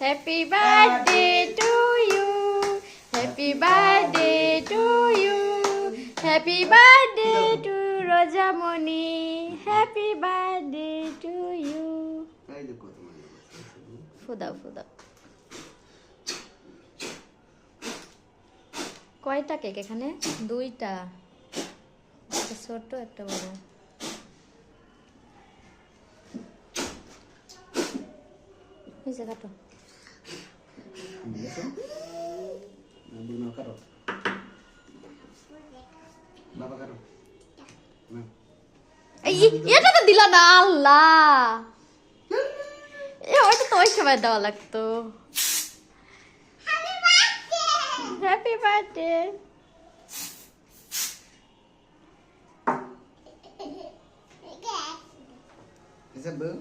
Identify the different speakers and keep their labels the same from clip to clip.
Speaker 1: Birthday to you happy birthday to Rojamoni happy birthday to you
Speaker 2: এই যে কত মজা করছে।
Speaker 1: ফুদাও ফুদাও কয়টা কেক এখানে? দুইটা। একটা ছোট একটা বড়। কাটো।
Speaker 2: দিয়েছ? না, দুই নাও, কাটো। বাবা কাটো। না।
Speaker 1: এই এটা তো দিলা না আল্লাহ এ ওইটা তো ওই সময় দেওয়া লাগতো হ্যাপি বার্থডে
Speaker 2: কিসে বউ?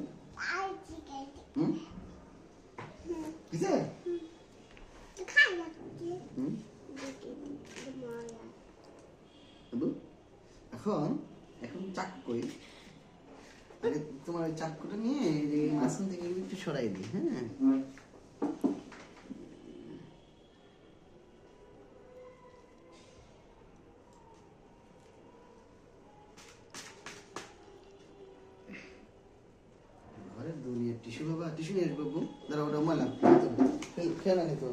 Speaker 2: হুম? কিসে? হুম? এখন এখন চাক কই আগে তোমার ওই চাকুটা নিয়ে এই মাঝখান থেকে একটু সরাই দিই হ্যাঁ? টিস্যু বাবা, টিস্যু নিয়ে আসব দাঁড়া ওটা ময়লা খেলা নিতে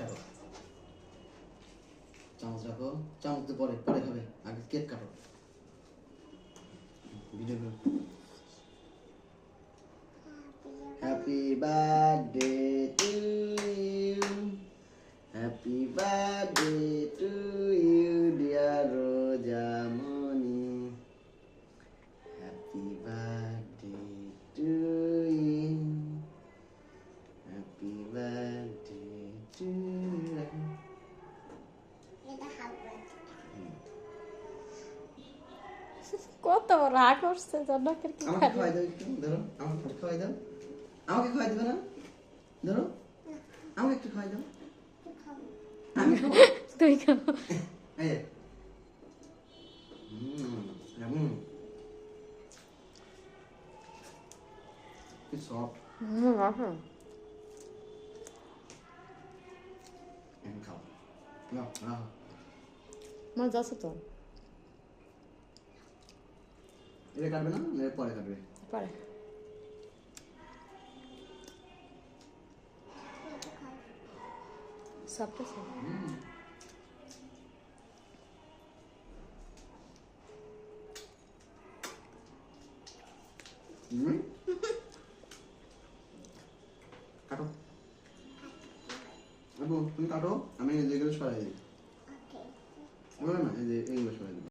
Speaker 2: কাটো। চামচ রাখো। চামচ তো পরে পরে হবে আগে কেক কাটো। ভিডিও হ্যাপি বার্থডে
Speaker 1: কত রাগ করছে জন্নকের কি
Speaker 2: আমাকে খাওয়াই দাও একটু ধরো আমাকে একটু খাওয়াই দাও। আমাকে খাওয়াই দেবে না? ধরো আমাকে একটু খাওয়াই দাও। আমি খাব।
Speaker 1: তুই
Speaker 2: এই হুম, হুম। কি।
Speaker 1: হুম, রাখো।
Speaker 2: খাও।
Speaker 1: মজা আছে তো?
Speaker 2: এটা কাটবে না? না এর পরে কাটবে।
Speaker 1: পরে। সব তো সব?
Speaker 2: কাটো। আবু তুমি কাটো আমি যেগুলো সরাই দিই। বলো না এই যে এইগুলো সরাই দিই।